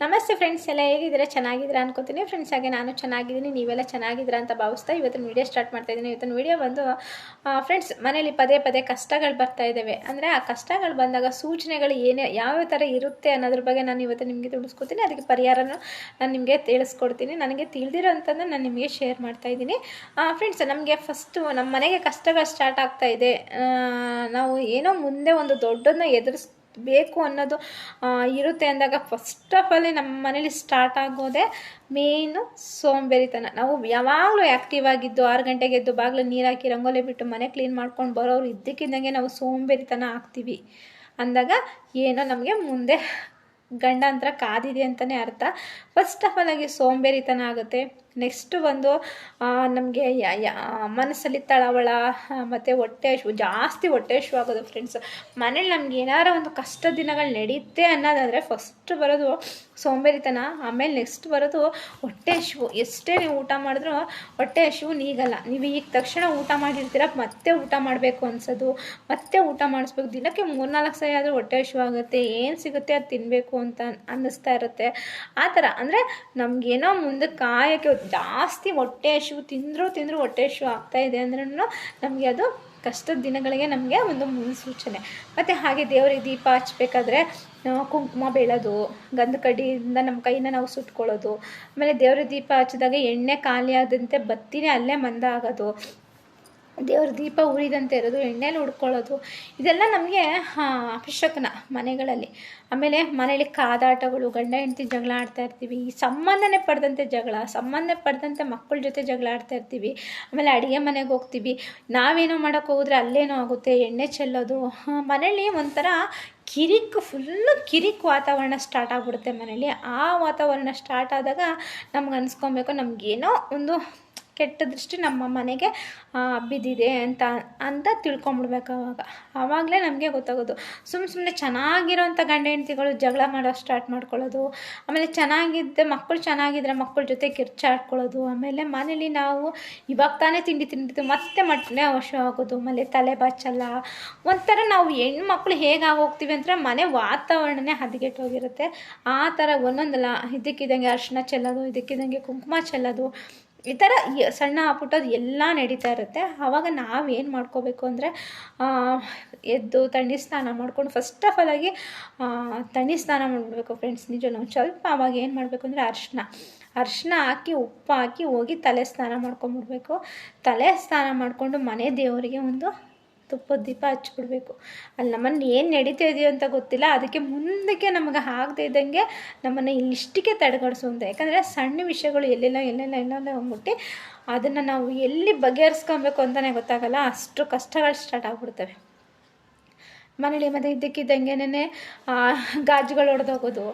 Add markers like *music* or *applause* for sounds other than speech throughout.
ನಮಸ್ತೆ ಫ್ರೆಂಡ್ಸ್ ಎಲ್ಲ ಹೇಗಿದ್ದೀರಾ? ಚೆನ್ನಾಗಿದ್ದೀರಾ ಅನ್ಕೋತೀನಿ. ಫ್ರೆಂಡ್ಸ್ ಹಾಗೆ ನಾನು ಚೆನ್ನಾಗಿದ್ದೀನಿ, ನೀವೆಲ್ಲ ಚೆನ್ನಾಗಿದ್ದೀರಾ ಅಂತ ಭಾವಿಸ್ತಾ ಇವತ್ತಿನ ವಿಡಿಯೋ ಸ್ಟಾರ್ಟ್ ಮಾಡ್ತಾ ಇದ್ದೀನಿ. ಇವತ್ತಿನ ವಿಡಿಯೋ ಬಂದು ಫ್ರೆಂಡ್ಸ್ ಮನೇಲಿ ಪದೇ ಪದೇ ಕಷ್ಟಗಳು ಬರ್ತಾ ಇದ್ದಾವೆ. ಅಂದರೆ ಆ ಕಷ್ಟಗಳು ಬಂದಾಗ ಸೂಚನೆಗಳು ಏನೇ ಯಾವ ಥರ ಇರುತ್ತೆ ಅನ್ನೋದ್ರ ಬಗ್ಗೆ ನಾನು ಇವತ್ತು ನಿಮಗೆ ತಿಳಿಸ್ಕೊತೀನಿ ಅದಕ್ಕೆ ಪರಿಹಾರನೂ ನಾನು ನಿಮಗೆ ತಿಳಿಸ್ಕೊಡ್ತೀನಿ. ನನಗೆ ತಿಳಿದಿರೋ ನಾನು ನಿಮಗೆ ಶೇರ್ ಮಾಡ್ತಾ ಇದ್ದೀನಿ. ಫ್ರೆಂಡ್ಸ್ ನಮಗೆ ಫಸ್ಟು ನಮ್ಮ ಮನೆಗೆ ಕಷ್ಟಗಳು ಸ್ಟಾರ್ಟ್ ಆಗ್ತಾ ಇದೆ. ನಾವು ಏನೋ ಮುಂದೆ ಒಂದು ದೊಡ್ಡದನ್ನ ಎದುರಿಸ್ ಬೇಕು ಅನ್ನೋದು ಇರುತ್ತೆ ಅಂದಾಗ ಫಸ್ಟ್ ಆಫ್ ಆಲ್ ನಮ್ಮ ಮನೇಲಿ ಸ್ಟಾರ್ಟ್ ಆಗೋದೇ ಮೇಯ್ನು ಸೋಂಬೇರಿತನ. ನಾವು ಯಾವಾಗಲೂ ಆ್ಯಕ್ಟಿವ್ ಆಗಿದ್ದು ಆರು ಗಂಟೆಗೆ ಎದ್ದು ಬಾಗಿಲು ನೀರು ಹಾಕಿ ರಂಗೋಲಿ ಬಿಟ್ಟು ಮನೆ ಕ್ಲೀನ್ ಮಾಡ್ಕೊಂಡು ಬರೋರು ಇದ್ದಕ್ಕಿದ್ದಂಗೆ ನಾವು ಸೋಂಬೇರಿತನ ಆಗ್ತೀವಿ. ಅಂದಾಗ ಏನೋ ನಮಗೆ ಮುಂದೆ ಗಂಡಾಂತರ ಕಾದಿದೆ ಅಂತಲೇ ಅರ್ಥ. ಫಸ್ಟ್ ಆಫ್ ಆಲ್ ಆಗಿ ಸೋಂಬೇರಿತನ ಆಗುತ್ತೆ. ನೆಕ್ಸ್ಟು ಒಂದು ನಮಗೆ ಮನಸ್ಸಲ್ಲಿ ತಳವಳ, ಮತ್ತು ಹೊಟ್ಟೆ ಹಶು ಜಾಸ್ತಿ ಹೊಟ್ಟೆ ಹಶು ಆಗೋದು ಫ್ರೆಂಡ್ಸ್ ಮನೇಲಿ ನಮ್ಗೆ ಏನಾರ ಒಂದು ಕಷ್ಟ ದಿನಗಳು ನಡೆಯುತ್ತೆ ಅನ್ನೋದಾದರೆ ಫಸ್ಟ್ ಬರೋದು ಸೋಂಬೇರಿತನ, ಆಮೇಲೆ ನೆಕ್ಸ್ಟ್ ಬರೋದು ಹೊಟ್ಟೆ ಹಶು ಎಷ್ಟೇ ನೀವು ಊಟ ಮಾಡಿದ್ರೂ ಹೊಟ್ಟೆ ಹಶು ನೀಗಲ್ಲ. ನೀವು ಈಗ ತಕ್ಷಣ ಊಟ ಮಾಡಿರ್ತೀರ, ಮತ್ತೆ ಊಟ ಮಾಡಬೇಕು ಅನ್ಸೋದು. ಮತ್ತೆ ಊಟ ಮಾಡಿಸ್ಬೇಕು. ದಿನಕ್ಕೆ ಮೂರ್ನಾಲ್ಕು ಸರಿ ಆದರೂ ಹೊಟ್ಟೆ ಹಶು ಆಗುತ್ತೆ. ಏನು ಸಿಗುತ್ತೆ ಅದು ತಿನ್ನಬೇಕು ಅಂತ ಅನ್ನಿಸ್ತಾ ಇರುತ್ತೆ. ಆ ಥರ. ಅಂದರೆ ನಮಗೇನೋ ಮುಂದೆ ಕಾಯೋಕ್ಕೆ ಜಾಸ್ತಿ ಹೊಟ್ಟೆ ಹಸಿವು ತಿಂದರೂ ತಿಂದರೂ ಹೊಟ್ಟೆ ಹಸಿವು ಆಗ್ತಾ ಇದೆ ಅಂದ್ರೂ ನಮಗೆ ಅದು ಕಷ್ಟದ ದಿನಗಳಿಗೆ ನಮಗೆ ಒಂದು ಮುನ್ಸೂಚನೆ ಮತ್ತು ಹಾಗೆ ದೇವರಿಗೆ ದೀಪ ಹಚ್ಬೇಕಾದ್ರೆ ಕುಂಕುಮ ಬೆಳೋದು ಗಂಧ ಕಡ್ಡಿಯಿಂದ ನಮ್ಮ ಕೈನ ನಾವು ಸುಟ್ಕೊಳ್ಳೋದು, ಆಮೇಲೆ ದೇವ್ರ ದೀಪ ಹಚ್ಚಿದಾಗ ಎಣ್ಣೆ ಖಾಲಿ ಆದಂತೆ ಬತ್ತಿನೇ ಅಲ್ಲೇ ಮಂದ ಆಗೋದು ದೇವ್ರ ದೀಪ ಉರಿದಂತೆ ಇರೋದು, ಎಣ್ಣೆಲಿ ಉಡ್ಕೊಳ್ಳೋದು, ಇದೆಲ್ಲ ನಮಗೆ ಅಪಶಕನ ಮನೆಗಳಲ್ಲಿ. ಆಮೇಲೆ ಮನೇಲಿ ಕಾದಾಟಗಳು, ಗಂಡ ಹೆಂಡತಿ ಜಗಳ ಆಡ್ತಾ ಇರ್ತೀವಿ ಈ ಸಂಬಂಧನೇ ಪಡೆದಂತೆ ಜಗಳ, ಸಂಬಂಧ ಪಡೆದಂತೆ ಮಕ್ಕಳ ಜೊತೆ ಜಗಳ ಆಡ್ತಾ ಇರ್ತೀವಿ, ಆಮೇಲೆ ಅಡುಗೆ ಮನೆಗೆ ಹೋಗ್ತೀವಿ, ನಾವೇನೋ ಮಾಡೋಕ್ಕೆ ಹೋದ್ರೆ ಅಲ್ಲೇನೋ ಆಗುತ್ತೆ, ಎಣ್ಣೆ ಚೆಲ್ಲೋದು ಮನೇಲಿ ಒಂಥರ ಕಿರಿಕ್ ಫುಲ್ಲು ಕಿರಿಕ್ ವಾತಾವರಣ ಸ್ಟಾರ್ಟ್ ಆಗಿಬಿಡುತ್ತೆ ಮನೇಲಿ ಆ ವಾತಾವರಣ ಸ್ಟಾರ್ಟ್ ಆದಾಗ ನಮ್ಗೆ ಅನ್ಸ್ಕೊಬೇಕು, ನಮಗೇನೋ ಒಂದು ಕೆಟ್ಟ ದೃಷ್ಟಿ ನಮ್ಮ ಮನೆಗೆ ಬಿದ್ದಿದೆ ಅಂತ ಅಂತ ತಿಳ್ಕೊಂಬಿಡ್ಬೇಕು ಅವಾಗ. ಆವಾಗಲೇ ನಮಗೆ ಗೊತ್ತಾಗೋದು. ಸುಮ್ ಸುಮ್ಮನೆ ಚೆನ್ನಾಗಿರೋಂಥ ಗಂಡ ಹೆಂಡತಿಗಳು ಜಗಳ ಮಾಡೋ ಸ್ಟಾರ್ಟ್ ಮಾಡ್ಕೊಳ್ಳೋದು. ಆಮೇಲೆ ಚೆನ್ನಾಗಿದ್ದ ಮಕ್ಕಳು ಚೆನ್ನಾಗಿದ್ರೆ ಮಕ್ಕಳ ಜೊತೆ ಕಿರ್ಚಾಡ್ಕೊಳ್ಳೋದು ಆಮೇಲೆ ಮನೇಲಿ ನಾವು ಇವಾಗ ತಾನೇ ತಿಂಡಿ ತಿಂದಿದ್ದು, ಮತ್ತೆ ಮಟ್ಟನೆ ಅವಶ್ಯ ಆಗೋದು. ಆಮೇಲೆ ತಲೆ ಬಾಚಲ್ಲ. ಒಂಥರ ನಾವು ಹೆಣ್ಮಕ್ಳು ಹೇಗಾಗೋಗ್ತೀವಿ ಅಂದರೆ ಮನೆ ವಾತಾವರಣನೇ ಹದಗೆಟ್ಟೋಗಿರುತ್ತೆ. ಆ ಥರ ಒಂದೊಂದಲ್ಲ. ಇದಕ್ಕಿದ್ದಂಗೆ ಅರ್ಶಿನ ಚೆಲ್ಲೋದು, ಇದಕ್ಕಿದ್ದಂಗೆ ಕುಂಕುಮ ಚೆಲ್ಲೋದು. ಈ ಥರ ಸಣ್ಣ ಪುಟ್ಟದ್ದು ಎಲ್ಲ ನಡೀತಾ ಇರುತ್ತೆ. ಆವಾಗ ನಾವೇನು ಮಾಡ್ಕೋಬೇಕು ಅಂದರೆ ಎದ್ದು ತಣ್ಣೀರು ಸ್ನಾನ ಮಾಡ್ಕೊಂಡು ಫಸ್ಟ್ ಆಫ್ ಆಲ್ ಆಗಿ ತಣ್ಣೀರು ಸ್ನಾನ ಮಾಡಿಬಿಡ್ಬೇಕು ಫ್ರೆಂಡ್ಸ್ ನಿಜ ನಾವು ಸ್ವಲ್ಪ ಆವಾಗ ಏನು ಮಾಡಬೇಕು ಅಂದರೆ ಅರ್ಶಿನ, ಅರಿಶಿನ ಹಾಕಿ, ಉಪ್ಪು ಹಾಕಿ ಹೋಗಿ ತಲೆ ಸ್ನಾನ ಮಾಡ್ಕೊಂಬಿಡ್ಬೇಕು ತಲೆ ಸ್ನಾನ ಮಾಡಿಕೊಂಡು ಮನೆ ದೇವರಿಗೆ ಒಂದು ತುಪ್ಪದ ದೀಪ ಹಚ್ಬಿಡ್ಬೇಕು ಅಲ್ಲಿ ನಮ್ಮನ್ನು ಏನು ನಡೀತಾ ಇದೆಯೋ ಅಂತ ಗೊತ್ತಿಲ್ಲ. ಅದಕ್ಕೆ ಮುಂದಕ್ಕೆ ನಮಗೆ ಆಗದೇ ಇದ್ದಂಗೆ ನಮ್ಮನ್ನು ಇಲ್ಲಿಷ್ಟಕ್ಕೆ ತಡೆಗಡಿಸು ಅಂತ. ಯಾಕಂದರೆ ಸಣ್ಣ ವಿಷಯಗಳು ಎಲ್ಲೆಲ್ಲ ಎಲ್ಲೆಲ್ಲ ಎಲ್ಲೆಲ್ಲ ಹೋಗ್ಬಿಟ್ಟು ಅದನ್ನು ನಾವು ಎಲ್ಲಿ ಬಗೆಹರಿಸ್ಕೊಬೇಕು ಅಂತಲೇ ಗೊತ್ತಾಗಲ್ಲ. ಅಷ್ಟು ಕಷ್ಟಗಳು ಸ್ಟಾರ್ಟ್ ಆಗ್ಬಿಡ್ತವೆ. ಮನೇಲಿ ಮತ್ತು ಇದ್ದಕ್ಕಿದ್ದಂಗೆನೇ ಗಾಜುಗಳು ಹೊಡೆದೋಗೋದು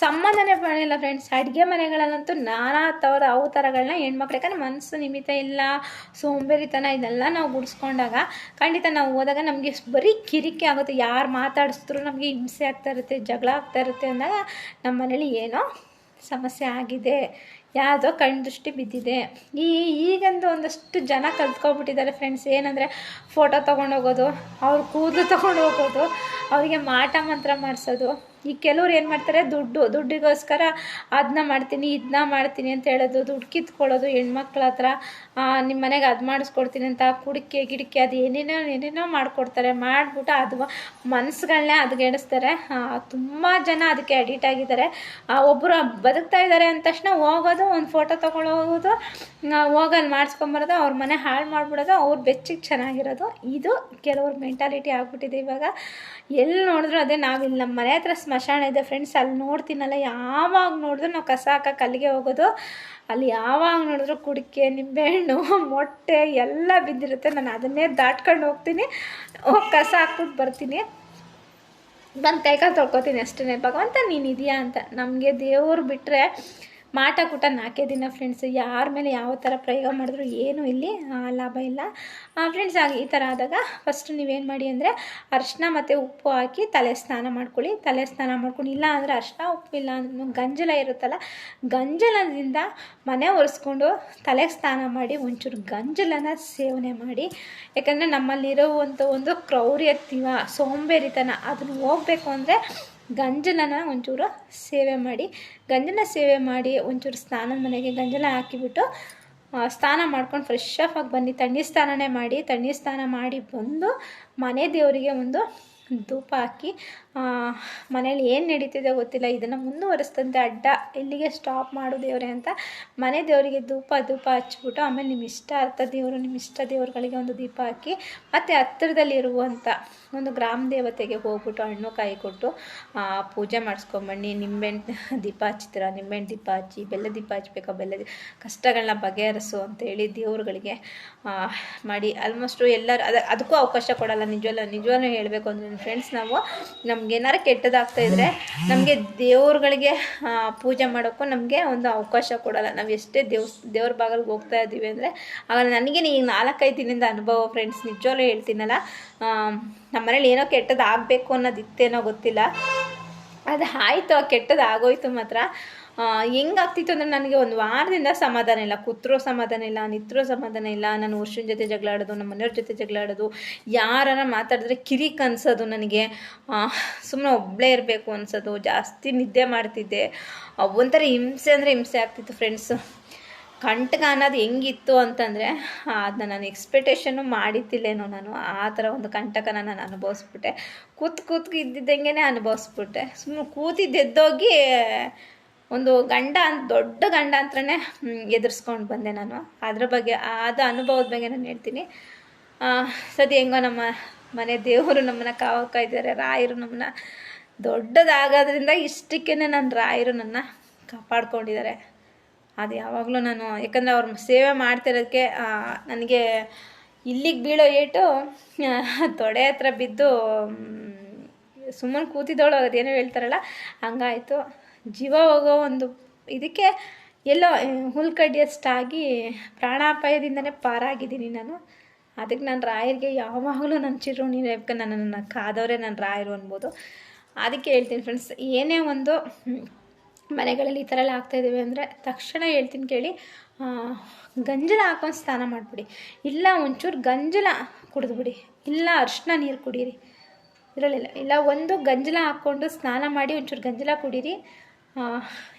ಸಂಬಂಧನೇ ಪಡೆಯಲ್ಲ ಫ್ರೆಂಡ್ಸ್ ಅಡುಗೆ ಮನೆಗಳಲ್ಲಂತೂ ನಾನಾ ಥರ ಅವು ಥರಗಳನ್ನ ಹೆಣ್ಮಕ್ಳು ಯಾಕಂದ್ರೆ ಮನಸ್ಸು ನಿಮಿತ್ತ ಇಲ್ಲ, ಸೋಂಬೇರಿತನ ಇದೆಲ್ಲ ನಾವು ಗುಡಿಸ್ಕೊಂಡಾಗ ಖಂಡಿತ ನಾವು ಹೋದಾಗ ನಮಗೆ ಬರೀ ಕಿರಿಕೆ ಆಗುತ್ತೆ. ಯಾರು ಮಾತಾಡಿಸಿದ್ರು ನಮಗೆ ಹಿಂಸೆ ಆಗ್ತಾ ಇರುತ್ತೆ, ಜಗಳ ಆಗ್ತಾ ಇರುತ್ತೆ ಅಂದಾಗ ನಮ್ಮ ಮನೇಲಿ ಏನೋ ಸಮಸ್ಯೆ ಆಗಿದೆ, ಯಾವುದೋ ಕಣ್ದೃಷ್ಟಿ ಬಿದ್ದಿದೆ. ಈ ಈಗಂದು ಒಂದಷ್ಟು ಜನ ಕಲ್ತ್ಕೊಬಿಟ್ಟಿದ್ದಾರೆ ಫ್ರೆಂಡ್ಸ್ ಏನಂದರೆ ಫೋಟೋ ತೊಗೊಂಡೋಗೋದು ಅವ್ರ ಕೂದಲು ತೊಗೊಂಡು ಹೋಗೋದು, ಅವರಿಗೆ ಮಾಟ ಮಂತ್ರ ಮಾಡಿಸೋದು. ಈ ಕೆಲವ್ರು ಏನು ಮಾಡ್ತಾರೆ? ದುಡ್ಡು, ದುಡ್ಡಿಗೋಸ್ಕರ ಅದನ್ನ ಮಾಡ್ತೀನಿ ಇದನ್ನ ಮಾಡ್ತೀನಿ ಅಂತ ಹೇಳೋದು, ದುಡ್ಡು ಕಿತ್ಕೊಳ್ಳೋದು, ಹೆಣ್ಮಕ್ಳ ಹತ್ರ ನಿಮ್ಮ ಮನೆಗೆ ಅದು ಮಾಡಿಸ್ಕೊಡ್ತೀನಿ ಅಂತ ಕುಡಿಕೆ, ಗಿಡಿಕೆ, ಅದು ಏನೇನೋ ಏನೇನೋ ಮಾಡಿಕೊಡ್ತಾರೆ. ಮಾಡಿಬಿಟ್ಟು ಅದು ಮನಸ್ಸುಗಳನ್ನೇ ಅದಗೆಡಿಸ್ತಾರೆ. ತುಂಬ ಜನ ಅದಕ್ಕೆ ಅಡಿಟ್ ಆಗಿದ್ದಾರೆ. ಒಬ್ಬರು ಬದುಕ್ತಾ ಇದ್ದಾರೆ ಅಂದ ತಕ್ಷಣ ಹೋಗೋದು, ಒಂದು ಫೋಟೋ ತೊಗೊಳೋದು ಹೋಗಲ್ಲಿ ಮಾಡಿಸ್ಕೊಂಬರೋದು, ಅವ್ರ ಮನೆ ಹಾಳು ಮಾಡಿಬಿಡೋದು, ಅವ್ರ ಬೆಚ್ಚಿಗೆ ಚೆನ್ನಾಗಿರೋದು. ಇದು ಕೆಲವ್ರ ಮೆಂಟಾಲಿಟಿ ಆಗಿಬಿಟ್ಟಿದೆ ಇವಾಗ. ಎಲ್ಲಿ ನೋಡಿದ್ರು ಅದೇ ನಾವಿಲ್ಲಿ ನಮ್ಮ ಮನೆ ಹತ್ರ ಸ್ಮಶಾನ ಇದೆ ಫ್ರೆಂಡ್ಸ್ ಅಲ್ಲಿ ನೋಡ್ತೀನಲ್ಲ, ಯಾವಾಗ ನೋಡಿದ್ರು ನಾವು ಕಸ ಹಾಕಕ್ಕೆ ಅಲ್ಲಿಗೆ ಹೋಗೋದು, ಅಲ್ಲಿ ಯಾವಾಗ ನೋಡಿದ್ರು ಕುಡಿಕೆ, ನಿಂಬೆಹಣ್ಣು, *laughs* ಮೊಟ್ಟೆ ಎಲ್ಲ ಬಿದ್ದಿರುತ್ತೆ. ನಾನು ಅದನ್ನೇ ದಾಟ್ಕೊಂಡು ಹೋಗ್ತೀನಿ. ಹೋಗಿ ಕಸ ಹಾಕ್ಬಿಟ್ಟು ಬರ್ತೀನಿ. ಬಂದು ಕೈಕಾಲು ತೊಳ್ಕೊತೀನಿ ಅಷ್ಟೇ ಭಗವಂತ ನೀನು ಇದೆಯಾ ಅಂತ. ನಮಗೆ ದೇವರು ಬಿಟ್ಟರೆ ಮಾಟ ಕೂಟ ನಾಲ್ಕೇ ದಿನ ಫ್ರೆಂಡ್ಸ್ ಯಾರ ಮೇಲೆ ಯಾವ ಥರ ಪ್ರಯೋಗ ಮಾಡಿದ್ರು ಏನೂ ಇಲ್ಲಿ ಲಾಭ ಇಲ್ಲ. ಫ್ರೆಂಡ್ಸ್ ಆಗಿ ಈ ಥರ ಆದಾಗ ಫಸ್ಟ್ ನೀವೇನು ಮಾಡಿ ಅಂದರೆ ಅರ್ಶಿನ ಮತ್ತು ಉಪ್ಪು ಹಾಕಿ ತಲೆ ಸ್ನಾನ ಮಾಡ್ಕೊಳ್ಳಿ. ತಲೆ ಸ್ನಾನ ಮಾಡ್ಕೊಂಡು ಇಲ್ಲ ಅಂದರೆ ಅರ್ಶಿನ, ಉಪ್ಪು ಇಲ್ಲ ಅಂದ್ರೂ ಗಂಜಲ ಇರುತ್ತಲ್ಲ, ಗಂಜಲದಿಂದ ಮನೆ ಒರೆಸ್ಕೊಂಡು ತಲೆಗೆ ಸ್ನಾನ ಮಾಡಿ, ಒಂಚೂರು ಗಂಜಲನ ಸೇವನೆ ಮಾಡಿ. ಯಾಕಂದರೆ ನಮ್ಮಲ್ಲಿರುವಂಥ ಒಂದು ಕ್ರೌರ್ಯತ್ವ ಸೋಂಬೇರಿತನ, ಅದನ್ನು ಹೋಗ್ಬೇಕು ಅಂದರೆ ಗಂಜಲನ ಒಂಚೂರು ಸೇವೆ ಮಾಡಿ ಗಂಜಲ ಸೇವೆ ಮಾಡಿ ಒಂಚೂರು ಸ್ನಾನ ಮನೆಗೆ ಗಂಜಲ ಹಾಕಿಬಿಟ್ಟು ಸ್ನಾನ ಮಾಡ್ಕೊಂಡು ಫ್ರೆಶ್ ಆಫ್ ಆಗಿ ಬನ್ನಿ ತಣ್ಣೀರು ಸ್ನಾನನೇ ಮಾಡಿ, ತಣ್ಣೀರು ಸ್ನಾನ ಮಾಡಿ ಬಂದು ಮನೆ ದೇವರಿಗೆ ಒಂದು ಧೂಪ ಹಾಕಿ ಮನೇಲಿ ಏನು ನಡೀತಿದೆ ಗೊತ್ತಿಲ್ಲ. ಇದನ್ನು ಮುಂದುವರಿಸ್ತಂತೆ ಅಡ್ಡ. ಇಲ್ಲಿಗೆ ಸ್ಟಾಪ್ ಮಾಡು ದೇವರೇ ಅಂತ ಮನೆ ದೇವರಿಗೆ ಧೂಪ ಧೂಪ ಹಚ್ಬಿಟ್ಟು ಆಮೇಲೆ ನಿಮ್ಮ ಇಷ್ಟ ಅರ್ಥ ದೇವರು ನಿಮ್ಮ ಇಷ್ಟ ದೇವರುಗಳಿಗೆ ಒಂದು ದೀಪ ಹಾಕಿ ಮತ್ತು ಹತ್ತಿರದಲ್ಲಿರುವಂಥ ಒಂದು ಗ್ರಾಮ ದೇವತೆಗೆ ಹೋಗ್ಬಿಟ್ಟು ಹಣ್ಣು, ಕಾಯಿ ಕೊಟ್ಟು ಪೂಜೆ ಮಾಡಿಸ್ಕೊಂಬನ್ನಿ. ನಿಂಬೆಹಣ್ಣು ದೀಪ ಹಚ್ತೀರ? ನಿಂಬೆಹಣ್ಣು ದೀಪ ಹಚ್ಚಿ, ಬೆಲ್ಲ ದೀಪ ಹಚ್ಬೇಕಾ? ಬೆಲ್ಲ ಕಷ್ಟಗಳನ್ನ ಬಗೆಹರಿಸು ಅಂತೇಳಿ ದೇವರುಗಳಿಗೆ ಮಾಡಿ. ಆಲ್ಮೋಸ್ಟು ಎಲ್ಲರೂ ಅದ, ಅದಕ್ಕೂ ಅವಕಾಶ ಕೊಡಲ್ಲ. ನಿಜವಲ್ಲ ನಿಜವಾಗ್ಲೂ ಹೇಳಬೇಕು ಅಂದರೆ ನನ್ನ ಫ್ರೆಂಡ್ಸ್ ನಾವು ನಮ್ಗೆ ಏನಾರು ಕೆಟ್ಟದಾಗ್ತಾ ಇದ್ರೆ ನಮಗೆ ದೇವ್ರುಗಳಿಗೆ ಪೂಜೆ ಮಾಡೋಕ್ಕೂ ನಮಗೆ ಒಂದು ಅವಕಾಶ ಕೊಡಲ್ಲ. ನಾವು ಎಷ್ಟೇ ದೇವ್ಸ್ ದೇವ್ರ ಬಾಗಿಲ್ಗೆ ಹೋಗ್ತಾ ಇದ್ದೀವಿ ಅಂದರೆ, ಆಗ ನನಗೆ ಈಗ ನಾಲ್ಕೈದು ದಿನದಿಂದ ಅನುಭವ ಫ್ರೆಂಡ್ಸ್ ನಿಜವಾಗ್ಲೂ ಹೇಳ್ತೀನಲ್ಲ ನಮ್ಮ ಮನೇಲಿ ಏನೋ ಕೆಟ್ಟದಾಗ್ಬೇಕು ಅನ್ನೋದಿತ್ತೇನೋ ಗೊತ್ತಿಲ್ಲ. ಅದು ಆಯಿತು, ಆ ಕೆಟ್ಟದಾಗೋಯ್ತು ಮಾತ್ರ. ಹೆಂಗಾಗ್ತಿತ್ತು ಅಂದರೆ ನನಗೆ ಒಂದು ವಾರದಿಂದ ಸಮಾಧಾನ ಇಲ್ಲ. ಕೂತ್ರೋ ಸಮಾಧಾನ ಇಲ್ಲ, ನಿತ್ರೋ ಸಮಾಧಾನ ಇಲ್ಲ. ನಾನು ವರ್ಷನ ಜೊತೆ ಜಗಳಾಡೋದು, ನಮ್ಮ ಮನೆಯವ್ರ ಜೊತೆ ಜಗಳಾಡೋದು. ಯಾರನ್ನ ಮಾತಾಡಿದ್ರೆ ಕಿರಿಕ್ ಅನ್ಸೋದು ನನಗೆ. ಸುಮ್ಮನೆ ಒಬ್ಬಳೇ ಇರಬೇಕು ಅನ್ಸೋದು. ಜಾಸ್ತಿ ನಿದ್ದೆ ಮಾಡ್ತಿದ್ದೆ. ಒಂಥರ ಹಿಂಸೆ ಅಂದರೆ ಹಿಂಸೆ ಆಗ್ತಿತ್ತು ಫ್ರೆಂಡ್ಸ್ ಕಂಟಕ ಅನ್ನೋದು ಹೆಂಗಿತ್ತು ಅಂತಂದರೆ ಅದನ್ನ ನಾನು ಎಕ್ಸ್ಪೆಕ್ಟೇಷನ್ನು ಮಾಡಿದ್ದಿಲ್ಲೇನೋ ನಾನು. ಆ ಥರ ಒಂದು ಕಂಟಕನ ನಾನು ಅನುಭವಿಸ್ಬಿಟ್ಟೆ. ಕೂತ್ ಕೂತ್ ಇದ್ದಿದ್ದಂಗೆ ಅನುಭವಿಸ್ಬಿಟ್ಟೆ. ಸುಮ್ಮನೆ ಕೂತಿದ್ದೆದ್ದೋಗಿ ಒಂದು ಗಂಡ ಅಂತ ದೊಡ್ಡ ಗಂಡ ಅಂತಲೇ ಎದುರಿಸ್ಕೊಂಡು ಬಂದೆ ನಾನು. ಅದ್ರ ಬಗ್ಗೆ, ಆದ ಅನುಭವದ ಬಗ್ಗೆ ನಾನು ಹೇಳ್ತೀನಿ. ಸದ್ಯ ಹೆಂಗೋ ನಮ್ಮ ಮನೆ ದೇವರು ನಮ್ಮನ್ನು ಕಾವಕ್ಕಾ ಇದ್ದಾರೆ. ರಾಯರು ನಮ್ಮನ್ನ ದೊಡ್ಡದಾಗೋದ್ರಿಂದ ಇಷ್ಟಕ್ಕೇ ನನ್ನ ರಾಯರು ನನ್ನ ಕಾಪಾಡ್ಕೊಂಡಿದ್ದಾರೆ. ಅದು ಯಾವಾಗಲೂ ನಾನು, ಯಾಕಂದರೆ ಅವ್ರ ಸೇವೆ ಮಾಡ್ತಿರೋದಕ್ಕೆ ನನಗೆ ಇಲ್ಲಿಗೆ ಬೀಳೋ ಏಟು ತೊಡೆ ಹತ್ರ ಬಿದ್ದು ಸುಮ್ಮನೆ ಕೂತಿದ್ದವಳು ಅದೇನೋ ಹೇಳ್ತಾರಲ್ಲ, ಹಂಗಾಯಿತು. ಜೀವ ಹೋಗೋ ಒಂದು ಇದಕ್ಕೆ ಎಲ್ಲೋ ಹುಲ್ಕಡ್ಡಿಯಷ್ಟಾಗಿ ಪ್ರಾಣಾಪಾಯದಿಂದನೇ ಪಾರಾಗಿದ್ದೀನಿ ನಾನು. ಅದಕ್ಕೆ ನಾನು ರಾಯರಿಗೆ ಯಾವಾಗಲೂ ನನ್ನ ಚಿರುಣಿ ರೇಪಕ್ಕೆ ನನ್ನನ್ನು ಕಾದವರೇ, ನನ್ನ ರಾಯರು ಅನ್ಬೋದು. ಅದಕ್ಕೆ ಹೇಳ್ತೀನಿ ಫ್ರೆಂಡ್ಸ್ ಏನೇ ಒಂದು ಮನೆಗಳಲ್ಲಿ ಈ ಥರ ಎಲ್ಲ ಆಗ್ತಾಯಿದ್ದೀವಿ ಅಂದರೆ ತಕ್ಷಣ ಹೇಳ್ತೀನಿ ಕೇಳಿ ಗಂಜಲ ಹಾಕೊಂಡು ಸ್ನಾನ ಮಾಡಿಬಿಡಿ. ಇಲ್ಲ ಒಂಚೂರು ಗಂಜಲ ಕುಡಿದ್ಬಿಡಿ. ಇಲ್ಲ ಅರ್ಶಿನ ನೀರು ಕುಡೀರಿ. ಇರಲಿಲ್ಲ ಇಲ್ಲ ಒಂದು ಗಂಜಲ ಹಾಕ್ಕೊಂಡು ಸ್ನಾನ ಮಾಡಿ ಒಂಚೂರು ಗಂಜಲ ಕುಡೀರಿ.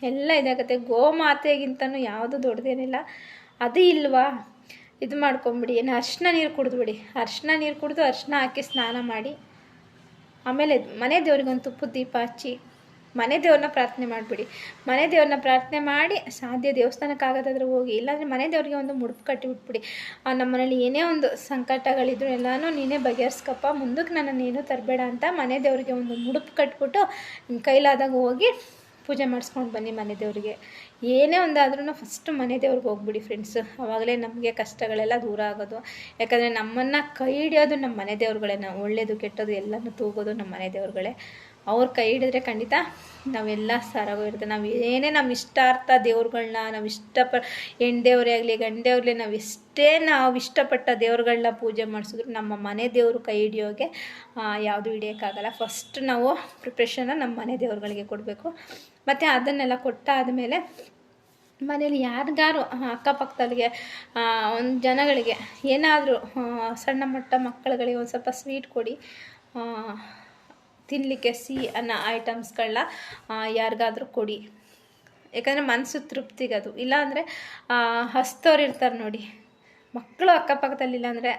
ಎಲ್ಲ ಇದಾಗುತ್ತೆ. ಗೋಮಾತೆಗಿಂತನೂ ಯಾವುದು ದೊಡ್ಡದೇನಿಲ್ಲ ಅದು ಇಲ್ವಾ? ಇದು ಮಾಡ್ಕೊಂಬಿಡಿ. ಏನು ಅರ್ಶಿನ ನೀರು ಕುಡಿದ್ಬಿಡಿ ಅರ್ಶಿನ ನೀರು ಕುಡಿದು ಅರ್ಶಿನ ಹಾಕಿ ಸ್ನಾನ ಮಾಡಿ. ಆಮೇಲೆ ಮನೆ ದೇವ್ರಿಗೊಂದು ತುಪ್ಪದ ದೀಪ ಹಚ್ಚಿ ಮನೆ ದೇವ್ರನ್ನ ಪ್ರಾರ್ಥನೆ ಮಾಡಿಬಿಡಿ. ಮನೆ ದೇವ್ರನ್ನ ಪ್ರಾರ್ಥನೆ ಮಾಡಿ ಸಾಧ್ಯ ದೇವಸ್ಥಾನಕ್ಕಾಗೋದಾದ್ರೆ ಹೋಗಿ. ಇಲ್ಲಾಂದರೆ ಮನೆ ದೇವ್ರಿಗೆ ಒಂದು ಮುಡುಪು ಕಟ್ಟಿ ಬಿಟ್ಬಿಡಿ. ನಮ್ಮ ಮನೇಲಿ ಏನೇ ಒಂದು ಸಂಕಟಗಳಿದ್ರು ಎಲ್ಲನೂ ನೀನೇ ಬಗೆಹರಿಸ್ಕಪ್ಪ. ಮುಂದಕ್ಕೆ ನನ್ನನ್ನು ಏನೂ ತರಬೇಡ ಅಂತ ಮನೆ ದೇವರಿಗೆ ಒಂದು ಮುಡುಪು ಕಟ್ಬಿಟ್ಟು ಕೈಲಾದಾಗ ಹೋಗಿ ಪೂಜೆ ಮಾಡಿಸ್ಕೊಂಡು ಬನ್ನಿ ಮನೆ ದೇವರಿಗೆ. ಏನೇ ಒಂದಾದ್ರೂ ಫಸ್ಟ್ ಮನೆ ದೇವ್ರಿಗೆ ಹೋಗ್ಬಿಡಿ ಫ್ರೆಂಡ್ಸ್ ಆವಾಗಲೇ ನಮಗೆ ಕಷ್ಟಗಳೆಲ್ಲ ದೂರ ಆಗೋದು. ಯಾಕಂದರೆ ನಮ್ಮನ್ನು ಕೈ ಹಿಡಿಯೋದು ನಮ್ಮ ಮನೆ ದೇವ್ರುಗಳೇ. ನಾವು ಒಳ್ಳೇದು ಕೆಟ್ಟದ್ದು ಎಲ್ಲನೂ ತೂಗೋದು ನಮ್ಮ ಮನೆ ದೇವ್ರುಗಳೇ. ಅವ್ರು ಕೈ ಹಿಡಿದ್ರೆ ಖಂಡಿತ ನಾವೆಲ್ಲ ಸರಾಗೋಗಿರುತ್ತೆ ನಾವು ಏನೇ ನಮ್ಮ ಇಷ್ಟಾರ್ಥ ದೇವ್ರುಗಳನ್ನ ನಾವು ಇಷ್ಟಪ, ಹೆಣ್ದೇವ್ರೇ ಆಗಲಿ, ಗಂಡೇವ್ರೇ, ನಾವು ಎಷ್ಟೇ ನಾವು ಇಷ್ಟಪಟ್ಟ ದೇವ್ರುಗಳನ್ನ ಪೂಜೆ ಮಾಡಿಸಿದ್ರು ನಮ್ಮ ಮನೆ ದೇವರು ಕೈ ಹಿಡಿಯೋಗೆ ಯಾವುದು ಹಿಡಿಯೋಕ್ಕಾಗಲ್ಲ. ಫಸ್ಟ್ ನಾವು ಪ್ರಿಪ್ರೇಷನ್ನ ನಮ್ಮ ಮನೆ ದೇವ್ರುಗಳಿಗೆ ಕೊಡಬೇಕು. ಮತ್ತು ಅದನ್ನೆಲ್ಲ ಕೊಟ್ಟಾದಮೇಲೆ ಮನೇಲಿ ಯಾರಿಗಾರು ಅಕ್ಕಪಕ್ಕದಲ್ಲಿಗೆ ಒಂದು ಜನಗಳಿಗೆ ಏನಾದರೂ ಸಣ್ಣ ಮಟ್ಟ ಮಕ್ಕಳುಗಳಿಗೆ ಒಂದು ಸ್ವಲ್ಪ ಸ್ವೀಟ್ ಕೊಡಿ ತಿನ್ನಲಿಕ್ಕೆ ಸಿಹಿ ಅನ್ನೋ ಐಟಮ್ಸ್ಗಳನ್ನ ಯಾರಿಗಾದ್ರೂ ಕೊಡಿ. ಯಾಕಂದರೆ ಮನಸ್ಸು ತೃಪ್ತಿಗದು ಇಲ್ಲಾಂದರೆ ಹಸ್ತವ್ರು ಇರ್ತಾರೆ ನೋಡಿ. ಮಕ್ಕಳು ಅಕ್ಕಪಕ್ಕದಲ್ಲಿಲ್ಲ ಇಲ್ಲಾಂದರೆ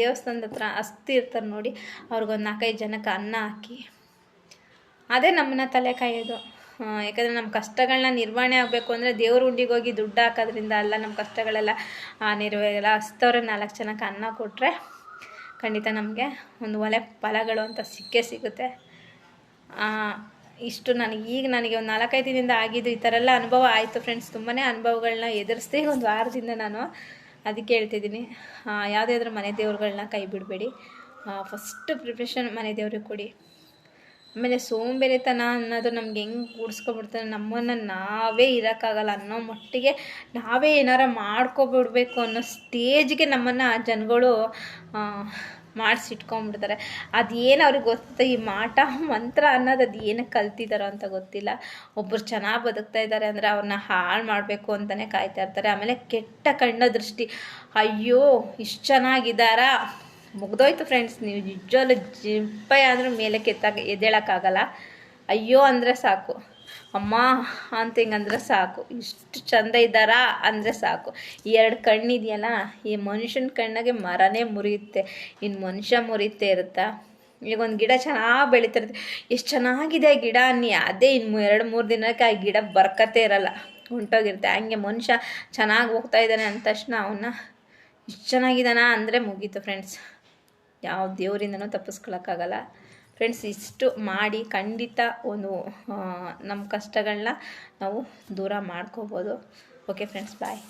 ದೇವಸ್ಥಾನದ ಹತ್ರ ಹಸ್ತಿ ಇರ್ತಾರೆ ನೋಡಿ, ಅವ್ರಿಗೊಂದು ನಾಲ್ಕೈದು ಜನಕ್ಕೆ ಅನ್ನ ಹಾಕಿ. ಅದೇ ನಮ್ಮನ್ನ ತಲೆ ಕಾಯೋದು. ಯಾಕಂದರೆ ನಮ್ಮ ಕಷ್ಟಗಳನ್ನ ನಿರ್ವಹಣೆ ಆಗಬೇಕು ಅಂದರೆ ದೇವ್ರ ಉಂಡಿಗೆ ಹೋಗಿ ದುಡ್ಡು ಹಾಕೋದ್ರಿಂದ ಅಲ್ಲ ನಮ್ಮ ಕಷ್ಟಗಳೆಲ್ಲ ನಿರ್ವಹಣೆ ಹಸ್ತವ್ರೆ ನಾಲ್ಕು ಜನಕ್ಕೆ ಅನ್ನ ಕೊಟ್ಟರೆ ಖಂಡಿತ ನಮಗೆ ಒಂದು ಒಲೆ ಫಲಗಳು ಅಂತ ಸಿಕ್ಕೇ ಸಿಗುತ್ತೆ. ಇಷ್ಟು ನನಗೆ, ಈಗ ನನಗೆ ಒಂದು ನಾಲ್ಕೈದು ದಿನದಿಂದ ಆಗಿದ್ದು ಈ ಥರ ಎಲ್ಲ ಅನುಭವ ಆಯಿತು ಫ್ರೆಂಡ್ಸ್ ತುಂಬಾ ಅನುಭವಗಳನ್ನ ಎದುರಿಸ್ದೆ ಒಂದು ವಾರದಿಂದ ನಾನು ಅದಕ್ಕೆ ಹೇಳ್ತಿದ್ದೀನಿ. ಯಾವುದಾದ್ರೂ ಮನೆ ದೇವ್ರುಗಳನ್ನ ಕೈ ಬಿಡಬೇಡಿ. ಫಸ್ಟ್ ಪ್ರಿಪ್ರೇಷನ್ ಮನೆ ದೇವ್ರಿಗೆ ಕೊಡಿ. ಆಮೇಲೆ ಸೋಂಬೇರಿತನ ಅನ್ನೋದು ನಮ್ಗೆ ಹೆಂಗೆ ಕೂಡಿಸ್ಕೊಬಿಡ್ತಾರೆ ನಮ್ಮನ್ನು ನಾವೇ ಇರೋಕ್ಕಾಗಲ್ಲ ಅನ್ನೋ ಮಟ್ಟಿಗೆ ನಾವೇ ಏನಾರ ಮಾಡ್ಕೊಬಿಡ್ಬೇಕು ಅನ್ನೋ ಸ್ಟೇಜ್ಗೆ ನಮ್ಮನ್ನು ಜನಗಳು ಮಾಡಿಸಿಟ್ಕೊಂಡ್ಬಿಡ್ತಾರೆ. ಅದೇನು ಅವ್ರಿಗೆ ಗೊತ್ತ ಈ ಮಾಟ ಮಂತ್ರ ಅನ್ನೋದು ಅದು ಏನಕ್ಕೆ ಕಲ್ತಿದ್ದಾರೋ ಅಂತ ಗೊತ್ತಿಲ್ಲ. ಒಬ್ಬರು ಚೆನ್ನಾಗಿ ಬದುಕ್ತಾ ಇದ್ದಾರೆ ಅಂದರೆ ಅವ್ರನ್ನ ಹಾಳು ಮಾಡಬೇಕು ಅಂತಲೇ ಕಾಯ್ತಾ ಇರ್ತಾರೆ. ಆಮೇಲೆ ಕೆಟ್ಟ ಕಣ್ಣ ದೃಷ್ಟಿ. ಅಯ್ಯೋ, ಇಷ್ಟು ಚೆನ್ನಾಗಿದ್ದಾರಾ? ಮುಗ್ದೋಯ್ತು ಫ್ರೆಂಡ್ಸ್ ನೀವು ನಿಜವಲ್ಲ ಜಿಂಪೈ ಆದರೂ ಮೇಲೆ ಕೆತ್ತಾಗ ಎದ್ದೇಳೋಕ್ಕಾಗಲ್ಲ. ಅಯ್ಯೋ ಅಂದರೆ ಸಾಕು. ಅಮ್ಮ ಅಂತ ಹಿಂಗಂದ್ರೆ ಸಾಕು. ಇಷ್ಟು ಚಂದ ಇದ್ದಾರಾ ಅಂದರೆ ಸಾಕು. ಈ ಎರಡು ಕಣ್ಣಿದೆಯಲ್ಲ, ಈ ಮನುಷ್ಯನ ಕಣ್ಣಾಗೆ ಮರನೇ ಮುರಿಯುತ್ತೆ. ಇನ್ನು ಮನುಷ್ಯ ಮುರಿಯುತ್ತೆ ಇರುತ್ತಾ? ಈಗ ಒಂದು ಗಿಡ ಚೆನ್ನಾಗಿ ಬೆಳೀತಿರುತ್ತೆ. ಎಷ್ಟು ಚೆನ್ನಾಗಿದೆ ಗಿಡ ಅನ್ನಿ. ಅದೇ ಇನ್ನು ಎರಡು, ಮೂರು ದಿನಕ್ಕೆ ಆ ಗಿಡ ಬರ್ಕತ್ತೆ ಇರಲ್ಲ. ಹೊಂಟೋಗಿರುತ್ತೆ. ಹಂಗೆ ಮನುಷ್ಯ ಚೆನ್ನಾಗಿ ಹೋಗ್ತಾ ಇದ್ದಾನೆ ಅಂದ ತಕ್ಷಣ ಅವನ್ನ ಇಷ್ಟು ಚೆನ್ನಾಗಿದ್ದಾನ ಅಂದರೆ ಮುಗೀತು ಫ್ರೆಂಡ್ಸ್ ಯಾವ ದೇವರಿಂದನೂ ತಪ್ಪಿಸ್ಕೊಳಕ್ಕಾಗಲ್ಲ. ಫ್ರೆಂಡ್ಸ್ ಇಷ್ಟು ಮಾಡಿ ಖಂಡಿತ ಒಂದು ನಮ್ಮ ಕಷ್ಟಗಳನ್ನ ನಾವು ದೂರ ಮಾಡ್ಕೋಬೋದು. Okay friends bye